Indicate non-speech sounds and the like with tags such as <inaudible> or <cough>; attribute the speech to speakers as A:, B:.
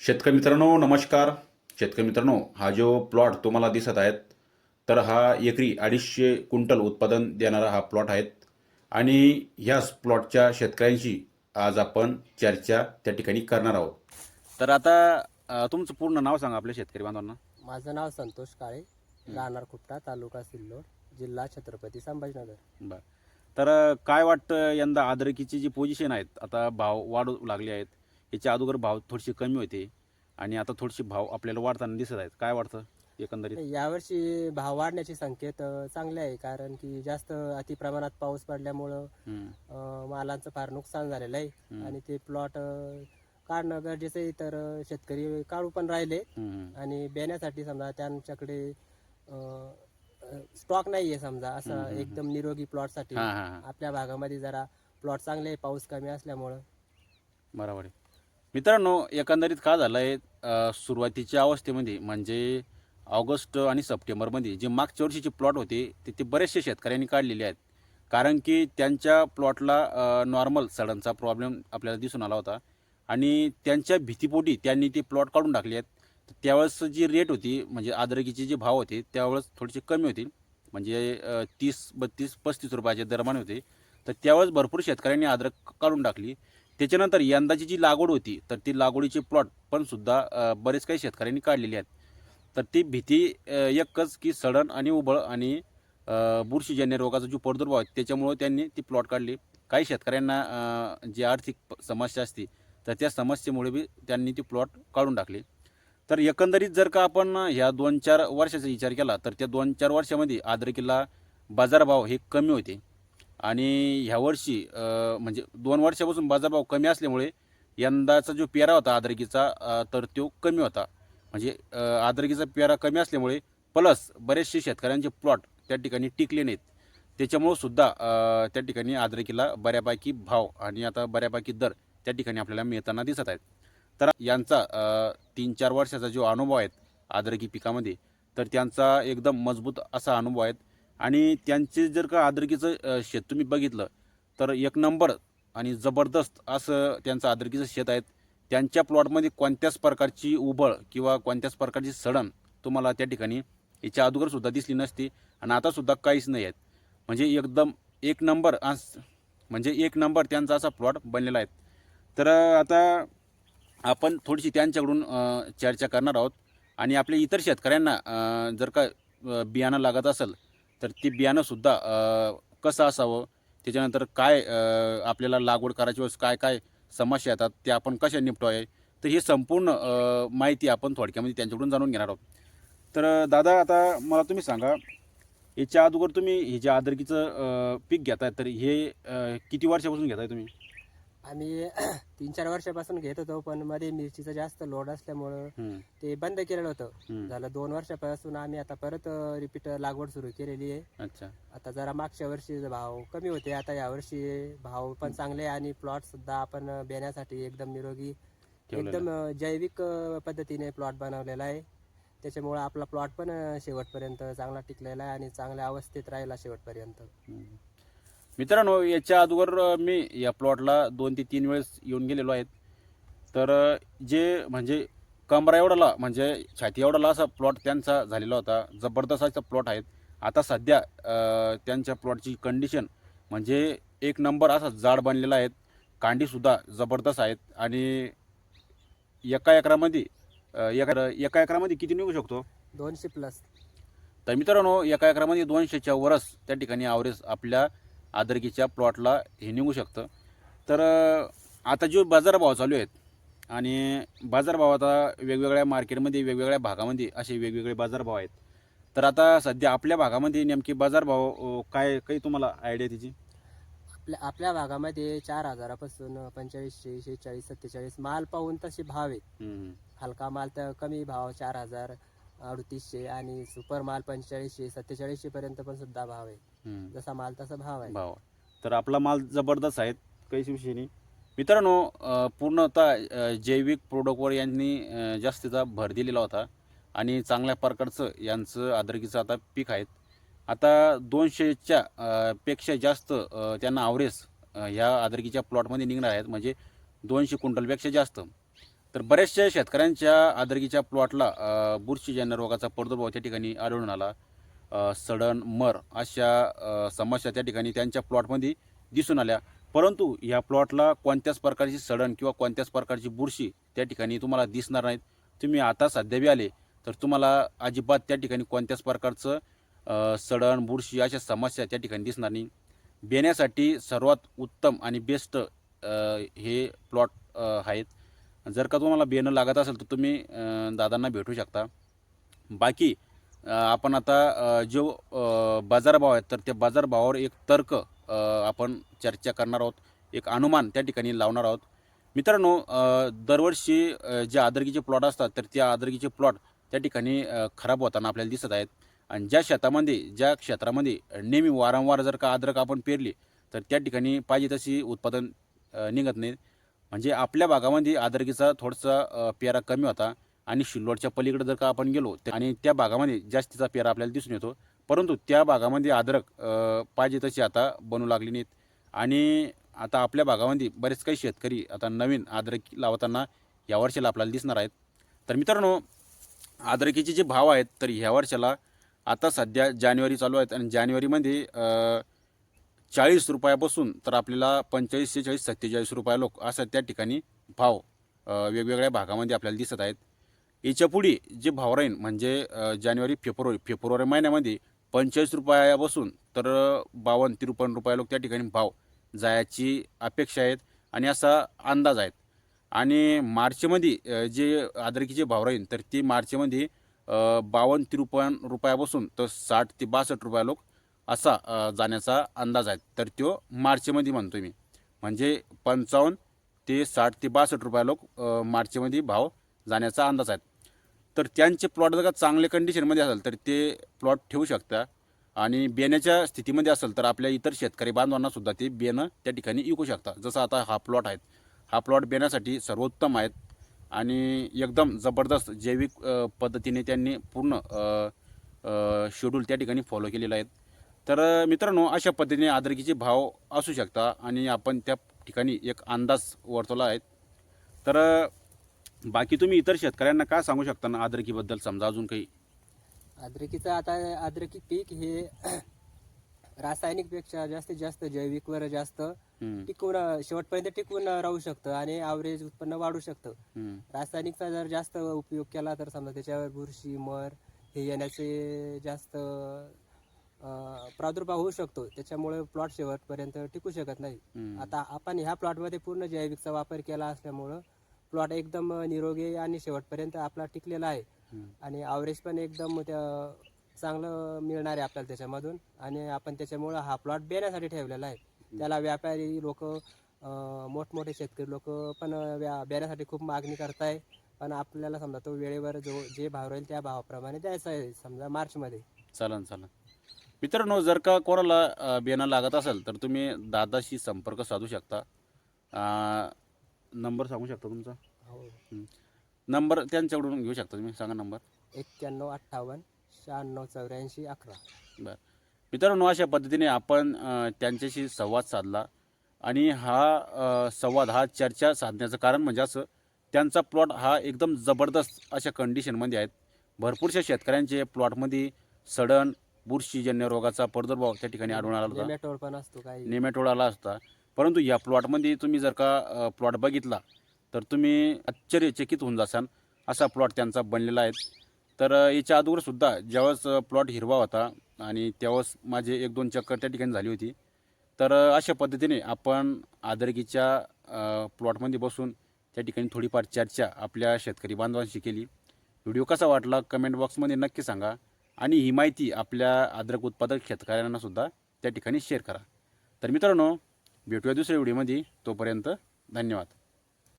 A: शेतकरी मित्रांनो नमस्कार. शेतकरी मित्रांनो हा जो प्लॉट तुम्हाला दिसत आहेत तर हा एकरी अडीचशे क्विंटल उत्पादन देणारा हा प्लॉट आहेत. आणि ह्याच प्लॉटच्या शेतकऱ्यांशी आज आपण चर्चा त्या ठिकाणी करणार आहोत. तर आता तुमचं पूर्ण नाव सांगा आपल्या शेतकरी बांधवांना.
B: माझं नाव संतोष काळे राहणार खुपटा तालुका सिल्लोड जिल्हा छत्रपती संभाजीनगर.
A: बरं. तर काय वाटतं यंदा अद्रकीची जी पोझिशन आहेत आता भाव वाढू लागले आहेत याच्या अगोदर भाव थोडीशी कमी होते आणि आता थोडीशी भाव आपल्याला वाढताना दिसत आहेत. काय वाटतं एकंदरीत?
B: यावर्षी भाव वाढण्याचे संकेत अ, चांगले आहे कारण की जास्त अति प्रमाणात पाऊस पडल्यामुळं
A: हम्म,
B: अ, मालांचं फार नुकसान झालेलं आहे. आणि ते प्लॉट काढणं गरजेचं आहे तर अ, शेतकरी काढू पण राहिले.
A: हम्म,
B: आणि बेण्यासाठी समजा त्यांच्याकडे स्टॉक नाही आहे समजा असं. एकदम निरोगी प्लॉटसाठी
A: हा हा हा.
B: आपल्या भागामध्ये जरा प्लॉट चांगले आहे, पाऊस कमी असल्यामुळं.
A: बरोबर आहे. मित्रांनो एकंदरीत काय झालं आहे सुरुवातीच्या अवस्थेमध्ये म्हणजे ऑगस्ट आणि सप्टेंबरमध्ये जे मागच्या वर्षीचे प्लॉट होते ते ते बरेचसे शेतकऱ्यांनी काढलेले आहेत. कारण की त्यांच्या प्लॉटला नॉर्मल सडनचा प्रॉब्लेम आपल्याला दिसून आला होता. आणि त्यांच्या भीतीपोटी त्यांनी ते प्लॉट काढून टाकले आहेत. तर त्यावेळेस जी रेट होती म्हणजे आदरकीचे जे भाव होते त्यावेळेस थोडेसे कमी होते. म्हणजे तीस बत्तीस पस्तीस रुपयाचे दरम्यान होते. तर त्यावेळेस भरपूर शेतकऱ्यांनी अद्रक काढून टाकली. त्याच्यानंतर यंदाची जी लागवड होती तर ती लागवडीचे प्लॉट पण सुद्धा बरेच काही शेतकऱ्यांनी काढलेले आहेत. तर ती भीती एकच की सडन आणि उबळ आणि बुरशीजन्य रोगाचा जो प्रादुर्भाव आहे त्याच्यामुळं त्यांनी ती प्लॉट काढली. काही शेतकऱ्यांना जी आर्थिक समस्या असते तर त्या समस्येमुळे बी त्यांनी ती प्लॉट काढून टाकली. तर एकंदरीत जर का आपण ह्या दोन चार वर्षाचा विचार केला तर त्या दोन चार वर्षामध्ये आद्रकीला बाजारभाव हे कमी होते. आणि ह्या वर्षी म्हणजे दोन वर्षापासून बाजारभाव कमी असल्यामुळे यंदाचा जो पेरा होता आद्रकीचा तर तो कमी होता. म्हणजे अ, पेरा कमी असल्यामुळे प्लस बरेचसे शेतकऱ्यांचे प्लॉट त्या ठिकाणी टिकले नाहीत. त्याच्यामुळं सुद्धा त्या ठिकाणी आदरकीला बऱ्यापैकी भाव आणि आता बऱ्यापैकी दर त्या ठिकाणी आपल्याला मिळताना दिसत आहेत. तर यांचा तीन चार वर्षाचा जो अनुभव आहेत आदरकी पिकामध्ये तर त्यांचा एकदम मजबूत असा अनुभव आहे आणि त्यांचे जर का आद्रकीचं शेत तुम्ही बघितलं तर एक नंबर आणि जबरदस्त असं त्यांचं आद्रकीचं शेत आहेत. त्यांच्या प्लॉटमध्ये कोणत्याच प्रकारची उबळ किंवा कोणत्याच प्रकारची सडन तुम्हाला त्या ठिकाणी याच्या अगोदरसुद्धा दिसली नसती आणि आतासुद्धा काहीच नाही आहेत. म्हणजे एकदम एक नंबर आज म्हणजे एक नंबर त्यांचा असा प्लॉट बनलेला आहे. तर आता आपण थोडीशी त्यांच्याकडून चर्चा करणार आहोत. आणि आपल्या इतर शेतकऱ्यांना जर का बियाणं लागत असेल तर ते बियाणंसुद्धा कसं असावं? त्याच्यानंतर काय आपल्याला लागवड करायची वेळेस काय काय समस्या येतात ते आपण कशा निपटवाय तर ही संपूर्ण माहिती आपण थोडक्यामध्ये म्हणजे त्यांच्याकडून जाणून घेणार आहोत. तर दादा आता मला तुम्ही सांगा याच्या अगोदर तुम्ही हे जे आदरकीचं पीक घेताय तर हे किती वर्षापासून घेताय तुम्ही?
B: आम्ही <clears throat> तीन चार वर्षापासून घेत होतो पण मध्ये मिरचीचा जास्त लोड असल्यामुळं ते बंद केलेलं होतं. झालं दोन वर्षापासून आम्ही आता परत रिपीट लागवड सुरू केलेली आहे.
A: अच्छा.
B: आता जरा मागच्या वर्षी भाव कमी होते आता या वर्षी भाव पण चांगले आहे आणि प्लॉट सुद्धा आपण बेण्यासाठी एकदम निरोगी एकदम जैविक पद्धतीने प्लॉट बनवलेला आहे. त्याच्यामुळे आपला प्लॉट पण शेवटपर्यंत चांगला टिकलेला आहे आणि चांगल्या अवस्थेत राहिला शेवटपर्यंत.
A: मित्रांनो याच्या अगोदर मी या प्लॉटला दोन ते तीन वेळेस येऊन गेलेलो आहेत तर जे म्हणजे कमरा एवढाला म्हणजे छाती एवढाला असा प्लॉट त्यांचा झालेला होता. जबरदस्त असा प्लॉट आहेत. आता सध्या त्यांच्या प्लॉटची कंडिशन म्हणजे एक नंबर असा जाड बनलेला आहेत कांडीसुद्धा जबरदस्त आहेत. आणि एका एकरामध्ये एका एका एकरामध्ये किती निघू शकतो?
B: दोनशे प्लस.
A: तर मित्रांनो एका एकरामध्ये दोनशेच्या वरच त्या ठिकाणी आवरेज आपल्या आदरकीच्या प्लॉटला हे निघू शकतं. तर आता जो बाजारभाव चालू आहेत आणि बाजारभाव आता वेगवेगळ्या मार्केटमध्ये वेगवेगळ्या भागामध्ये असे वेगवेगळे बाजारभाव आहेत. तर आता सध्या आपल्या भागामध्ये नेमके बाजारभाव काय काही तुम्हाला आयडिया त्याची?
B: आपल्या आपल्या भागामध्ये चार हजारापासून पंचेचाळीसशे शेहेचाळीस सत्तेचाळीस माल पाहून तसे भाव आहेत. हलका माल तर कमी भाव चार हजार अडतीसशे आणि सुपर माल पंचेचाळीसशे सत्तेचाळीसशे पर्यंत पण सुद्धा भाव आहे. जसा माल तसा भाव आहे.
A: भाव. तर आपला माल जबरदस्त आहेत काही विषयी नाही. मित्रांनो पूर्णतः जैविक प्रोडक्टवर यांनी जास्तीचा भर दिलेला होता. आणि चांगल्या प्रकारचं यांचं आदरकीचं आता पीक आहेत. आता दोनशेच्या पेक्षा जास्त त्यांना आवरेज ह्या आदरकीच्या प्लॉटमध्ये निघणार आहेत. म्हणजे दोनशे क्विंटलपेक्षा जास्त. तर बऱ्याचशा शेतकऱ्यांच्या आदरकीच्या प्लॉटला बुरशीजन्य रोगाचा प्रादुर्भाव त्या ठिकाणी आढळून आला. सडन मर अशा समस्या त्या ठिकाणी त्यांच्या प्लॉटमध्ये दिसून आल्या. परंतु या प्लॉटला कोणत्याच प्रकारची सडन किंवा कोणत्याच प्रकारची बुरशी त्या ठिकाणी तुम्हाला दिसणार नाहीत. तुम्ही आता सध्या बी आले तर तुम्हाला अजिबात त्या ठिकाणी कोणत्याच प्रकारचं सडन बुरशी अशा समस्या त्या ठिकाणी दिसणार नाही. बेण्यासाठी सर्वात उत्तम आणि बेस्ट हे प्लॉट आहेत. जर का तुम्हाला बेणं लागत असेल तर तुम्ही दादांना भेटू शकता. बाकी आपण आता जो बाजारभाव आहेत तर त्या बाजारभावावर एक तर्क आपण चर्चा करणार आहोत. एक अनुमान त्या ठिकाणी लावणार आहोत. मित्रांनो दरवर्षी जे आदरकीचे प्लॉट असतात तर त्या आदरकीचे प्लॉट त्या ठिकाणी खराब होताना आपल्याला दिसत आहेत. आणि ज्या शेतामध्ये ज्या क्षेत्रामध्ये नेहमी वारंवार जर का अद्रक आपण पेरली तर त्या ठिकाणी पाहिजे तशी उत्पादन निघत नाही. म्हणजे आपल्या भागामध्ये आदरकीचा थोडासा पेरा कमी होता. आणि शिल्लोडच्या पलीकडे जर का आपण गेलो आणि त्या भागामध्ये जास्तीचा पेरा आपल्याला दिसून येतो. परंतु त्या भागामध्ये अद्रक पाहिजे तशी आता बनू लागली नाहीत. आणि आता आपल्या भागामध्ये बरेच काही शेतकरी आता नवीन अद्रक लावताना या वर्षाला आपल्याला दिसणार आहेत. तर मित्रांनो अद्रकीचे जे भाव आहेत तर ह्या वर्षाला आता सध्या जानेवारी चालू आहेत आणि जानेवारीमध्ये चाळीस रुपयापासून तर आपल्याला पंचेचाळीस शेहेचाळीस सत्तेचाळीस रुपया लोक असा त्या ठिकाणी भाव वेगवेगळ्या भागामध्ये आपल्याला दिसत आहेत. याच्यापुढे जे भाव राहील म्हणजे जानेवारी फेब्रुवारी फेब्रुवारी महिन्यामध्ये पंचेचाळीस रुपयापासून तर बावन्न त्रेपन्न रुपया लोक त्या ठिकाणी भाव जायची अपेक्षा आहेत आणि असा अंदाज आहेत. आणि मार्चमध्ये जे आदरकीचे भाव राहील तर ते मार्चमध्ये बावन्न त्रेपन्न रुपयापासून तर साठ ते बासष्ट रुपया लोक असा जाण्याचा अंदाज आहे तर तो मार्चमध्ये म्हणतो मी. म्हणजे पंचावन्न ते साठ ते बासष्ट रुपया लोक मार्चमध्ये भाव जाण्याचा अंदाज आहे तर त्यांचे प्लॉट जर का चांगल्या कंडिशनमध्ये असेल तर ते प्लॉट ठेवू शकता. आणि बेण्याच्या स्थितीमध्ये असेल तर आपल्या इतर शेतकरी बांधवांनासुद्धा ते बेणं त्या ठिकाणी विकू शकता. जसं आता हा प्लॉट आहेत हा प्लॉट बेण्यासाठी सर्वोत्तम आहेत. आणि एकदम जबरदस्त जैविक पद्धतीने त्यांनी पूर्ण शेड्यूल त्या ठिकाणी फॉलो केलेला आहेत. तर मित्रांनो अशा पद्धतीने आदरकीचे भाव असू शकता. आणि आपण त्या ठिकाणी एक अंदाज वर्तवला आहे. तर बाकी तुम्ही इतर शेतकऱ्यांना काय सांगू शकता ना आदरकीबद्दल? समजा अजून काही.
B: अद्रकीचं आता अद्रकी पीक हे <clears throat> रासायनिकपेक्षा जास्तीत जास्त जैविकवर जास्त
A: हम्म,
B: टिकून शेवटपर्यंत टिकून राहू शकतं आणि ॲव्हरेज उत्पन्न वाढू शकतं.
A: हम्म,
B: रासायनिकचा जर जास्त उपयोग केला तर समजा त्याच्यावर बुरशी मर हे येण्याचे जास्त अं, प्रादुर्भाव होऊ शकतो. त्याच्यामुळे प्लॉट शेवटपर्यंत टिकू शकत नाही.
A: हम्म.
B: आता आपण ह्या प्लॉटमध्ये पूर्ण जैविकचा वापर केला असल्यामुळं प्लॉट एकदम निरोगी आणि शेवटपर्यंत आपला टिकलेला आहे. आणि ॲव्हरेज पण एकदम त्या चांगलं मिळणार आहे आपल्याला त्याच्यामधून. आणि आपण त्याच्यामुळं हा प्लॉट बेण्यासाठी ठेवलेला आहे. त्याला व्यापारी लोक मोठमोठे शेतकरी लोक पण व्या बेण्यासाठी खूप मागणी करताय. पण आपल्याला समजा तो वेळेवर जो जे भाव राहील त्या भावाप्रमाणे द्यायचा आहे समजा मार्चमध्ये.
A: चालन चालन. मित्रांनो जर का कोणाला बेना लागत असेल तर तुम्ही दादाशी संपर्क साधू शकता. नंबर सांगू शकता तुमचा?
B: हो.
A: नंबर त्यांच्याकडून घेऊ शकता तुम्ही सांगा नंबर.
B: एक्क्याण्णव अठ्ठावन्न शहाण्णव चौऱ्याऐंशी अकरा.
A: बरं. मित्रांनो अशा पद्धतीने आपण अ, त्यांच्याशी संवाद साधला आणि हा अ, संवाद हा चर्चा साधण्याचं कारण म्हणजे असं त्यांचा प्लॉट हा एकदम जबरदस्त अशा कंडिशनमध्ये आहेत. भरपूरशा शेतकऱ्यांचे प्लॉटमध्ये सडण बुरशीजन्य रोगाचा प्रादुर्भाव त्या ठिकाणी आढळून आला होता.
B: नेमॅटोड पण असतो काही.
A: नेमॅटोड आला असता. परंतु या प्लॉटमध्ये तुम्ही जर का प्लॉट बघितला तर तुम्ही आश्चर्यचकित होऊन जासाल असा प्लॉट त्यांचा बनलेला आहे. तर याच्या अगोदरसुद्धा ज्यावेळेस प्लॉट हिरवा होता आणि त्यावेळेस माझे एक दोन चक्कर त्या ठिकाणी झाली होती तर अशा पद्धतीने आपण आदरकीच्या प्लॉटमध्ये बसून त्या ठिकाणी थोडीफार चर्चा आपल्या शेतकरी बांधवांशी केली. व्हिडिओ कसा वाटला कमेंट बॉक्समध्ये नक्की सांगा आणि ही माहिती आपल्या अद्रक उत्पादक शेतकऱ्यांनासुद्धा त्या ठिकाणी शेअर करा. तर मित्रांनो भेटूया दुसऱ्या व्हिडिओमध्ये. तोपर्यंत धन्यवाद.